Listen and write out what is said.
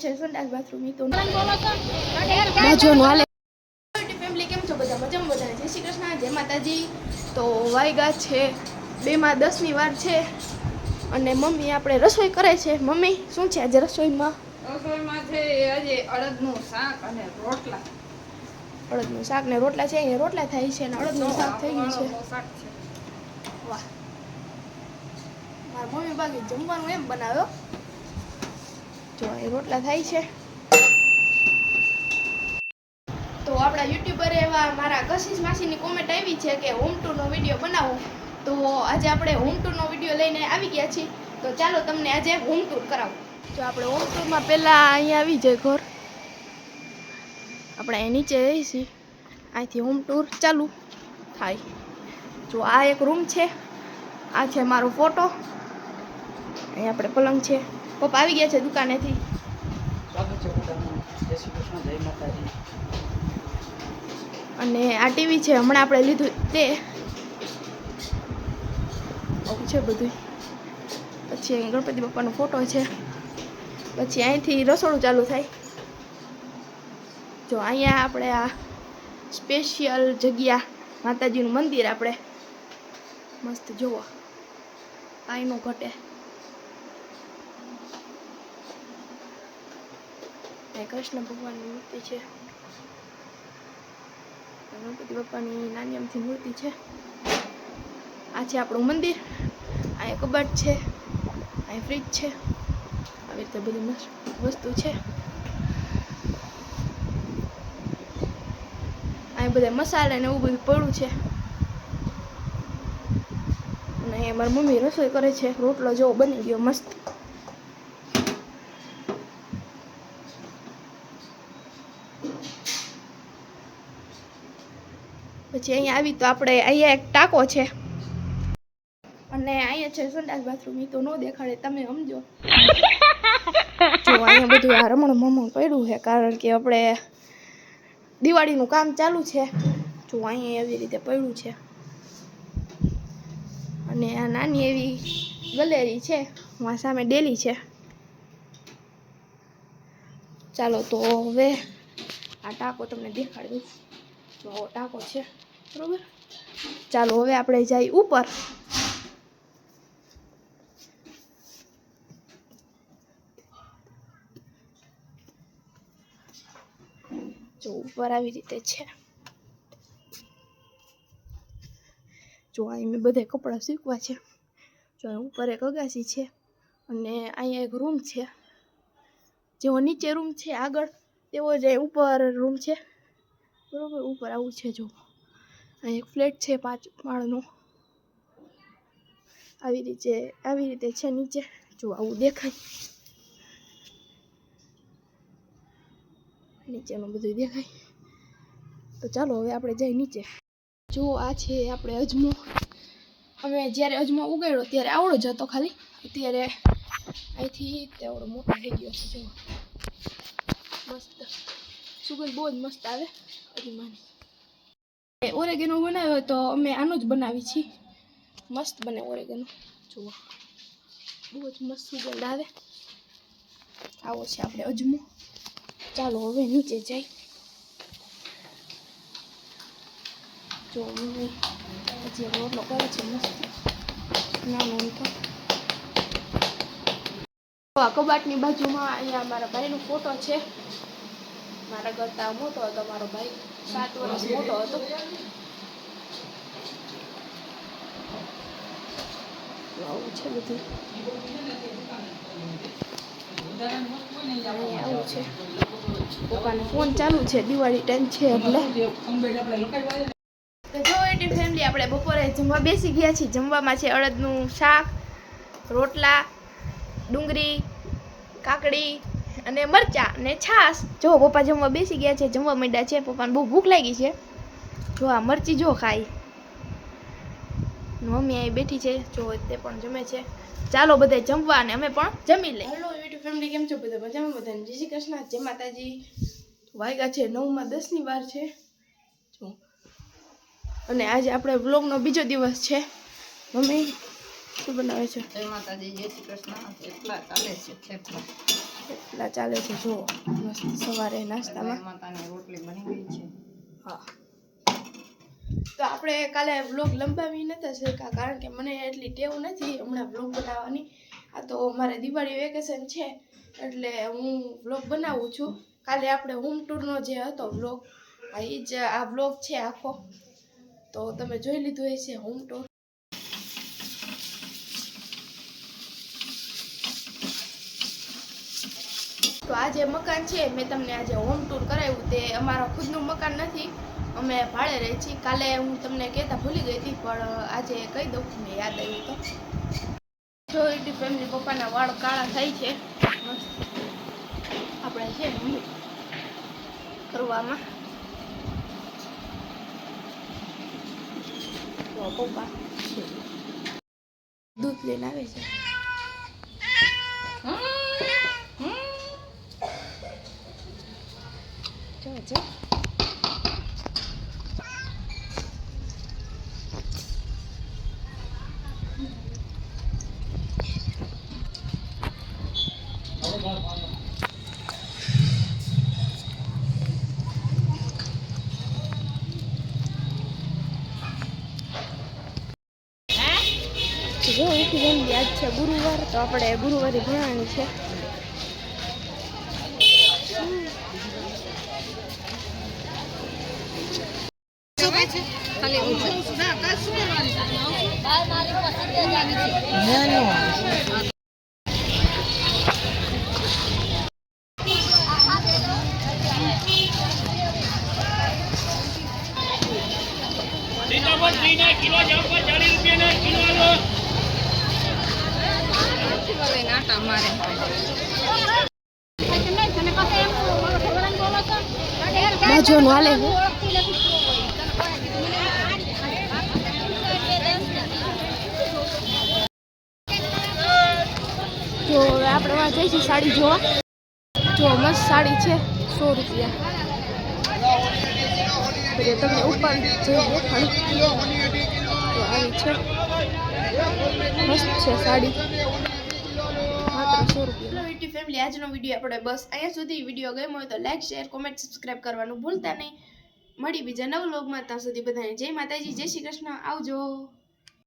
છે સંડાસ બાથરૂમ ઈ તો બાજુનું હાલે. ફેમિલી કેમ છો બધા? મજામાં બધા જય શ્રી કૃષ્ણ જય માતાજી. તો વાયગા છે બેમાં દસની વાર છે અને મમ્મી આપણે રસોઈ કરે છે. મમ્મી શું છે આજે રસોઈમાં? રસોઈમાં છે આજે અડદનું શાક અને રોટલા. અડદનું શાક ને રોટલા છે અહીંયા રોટલા થાય છે અને અડદનું શાક થઈ ગયું છે. છે. વાહ. મારા મમ્મી બાકી જમવાનું એમ બનાવ્યો. જો, એ રોટલા થાય છે. તો આપણા યુટ્યુબર એવા મારા કશિશ માસીની કોમેન્ટ આવી છે કે હોમ ટૂરનો વીડિયો બનાવો. તો આજે આપણે હોમ ટૂરનો વીડિયો લઈને આવી ગયા છીએ. તો ચાલો તમને આજે હોમ ટૂર કરાવો. જો આપણે હોમ ટૂરમાં પહેલાં અહીંયા આવી જાય ઘર. આપણે અહીં નીચે જઈએ છીએ. અહીંથી હોમ ટૂર ચાલુ થાય. જો આ એક રૂમ છે. આ છે મારો ફોટો અહીં આપણે પલંગ છે. પપ્પા આવી ગયા છે દુકાનેથી. અને આ ટીવી છે હમણાં આપણે લીધું તે. આવું છે બધું પછી અહીં ગણપતિ બાપાનો ફોટો છે. પછી અહીંથી રસોડું ચાલુ થાય. જો અહીંયા આપણે આ સ્પેશિયલ જગ્યા માતાજીનું મંદિર આપણે. મસ્ત જોવો. કાંઈ ન ઘટે. અહીં કૃષ્ણ ભગવાનની મૂર્તિ છે. ગણપતિ બાપાની નાની અમથી મૂર્તિ છે. આ છે આપણું મંદિર. અહીંયા કબાટ છે. અહીં ફ્રીજ છે. આવી રીતે બધી વસ્તુ છે. અહીં બધા મસાલા ને એવું બધું પડ્યું છે. અને મારી મમ્મી રસોઈ કરે છે. રોટલો જેવો બની ગયો મસ્ત. પછી અહીંયા આવી તો આપણે અહીંયા એક ટાંકો છે. અને અહીંયા છે સંડાસ બાથરૂમ એ તો ન દેખાડે, તમે સમજો. અહીંયા બધું આ રમણ મમણ પડ્યું છે, કારણ કે આપણે દિવાળીનું કામ ચાલુ છે. જો અહીંયા એવી રીતે પડ્યું છે. અને આ નાની એવી ગલેરી છે, આ સામે ડેલી છે. ચાલો તો હવે આ ટાંકો તમને દેખાડી જો ટાંકો છે. બરોબર? ચાલો, હવે આપણે જઈએ ઉપર. જો, ઉપર આવી રીતે છે. જો, અહીં મેં બધે કપડાં શીખવા છે. જો ઉપર એક અગાસી છે અને અહીંયા એક રૂમ છે. જેવો નીચે રૂમ છે આગળ, તેવો જ ઉપર રૂમ છે. બરોબર? ઉપર આવું છે, જો. અહીં એક ફ્લેટ છે પાંચ માળનો. આવી રીતે આવી રીતે છે નીચે. જો આવું દેખાય. નીચેનું બધું દેખાય. તો ચાલો હવે આપણે જઈ નીચે. જો આ છે આપણે અજમો. અમે જ્યારે અજમો ઉગાડ્યો ત્યારે આવડો જ હતો ખાલી. અત્યારે અહીંથી આવડો મોટો થઈ ગયો છે, જો. મસ્ત. સુગંધ બહુ જ મસ્ત આવે અજમાની. ઓરેગેનો બનાવ્યો તો અમે આનો જ બનાવી છીએ. મસ્ત બને ઓરેગેનો. જુઓ. બહુ જ મસ્ત સુગંધ આવે. આવો છે આપણે અજમો. ચાલો હવે નીચે જઈ. જો હજી રોટલો કરે છે મસ્ત. નાનો તો. કબાટની બાજુમાં અહીંયા મારા ભાઈનો ફોટો છે. મારા મોટો હતો, મારો ભાઈ સાત વર્ષ મોટો હતો. આવું છે બધું. ફોન ચાલુ છે, દિવાળી ટાઈમ છે એટલે. જો એટી ફેમિલી આપણે બપોરે જમવા બેસી ગયા છીએ. જમવામાં છે અડદનું શાક, રોટલા, ડુંગળી, કાકડી અને મરચાં અને છાશ. જો, પપ્પા જમવા બેસી ગયા છે, જમવા માંડ્યા છે, પપ્પાને બહુ ભૂખ લાગી છે. જો, આ મરચી જો ખાઈ મમ્મી અહીં બેઠી છે, જો, તે પણ જમે છે. ચાલો બધા જમવા અને અમે પણ જમી લઈએ. હેલો યુટ્યુબ ફેમિલી કેમ છો બધા? મજામાં બધાને? જય શ્રી કૃષ્ણ. જય માતાજી. વાગ્યા છે, નવમાં દસની વાર છે. જો. અને આજે આપણે વ્લોગનો બીજો દિવસ છે. મમ્મી શું બનાવે છે? જય માતાજી જય શ્રી કૃષ્ણ. એટલા ચાલે છે થેપલા. ચાલે છે જો મસ્ત સવારે નાસ્તામાં. માતાની રોટલી બની ગઈ છે. હા. તો આપણે કાલે વ્લોગ લંબાવી નતા શક્યા કારણ કે મને એટલી ટેવ નથી હમણાં વ્લોગ બનાવવાની. આ તો મારે દિવાળી વેકેશન છે એટલે હું વ્લોગ બનાવું છું. કાલે આપણે હોમ ટૂરનો જે હતો વ્લોગ આ એ જ આ વ્લોગ છે આખો. તો તમે જોઈ લીધું હશે હોમ ટૂર. તો આ જે મકાન છે, મેં તમને આજે હોમ ટૂર કરાવ્યું તે અમારા ખુદનું મકાન નથી. અમે ભાડે રહી છીએ. કાલે હું તમને કહેતા ભૂલી ગઈ હતી, પણ આજે કહી દઉં મેં યાદ આવ્યું તો. જો એટલી ફેમિલી પપ્પાના વાળ કાળા થાય છે. આપણે છે મમ્મી કરવામાં. પપ્પા. દૂધ લઈને આવે છે. છે ગુરુવાર તો આપણે ગુરુવારે ભણવાની છે. ખાલી લઈને આટા મારે બાજુનું હાલે જો આપણે જઈ છીએ સાડી જો જો મસ્ત સાડી છે સો રૂપિયા તમને ઉપર જઈ દેખાડું તો આવી છે મસ્ત છે સાડી વીટી ફેમિલી આજનો વીડિયો આપણે બસ અહીંયા સુધી વીડિયો ગમ્યો હોય તો લાઈક શેર કોમેન્ટ સબસ્ક્રાઇબ કરવાનું ભૂલતા નહીં. મળી બીજા નવ લોગમાં ત્યાં સુધી બધાને જય માતાજી જય શ્રી કૃષ્ણ. આવજો.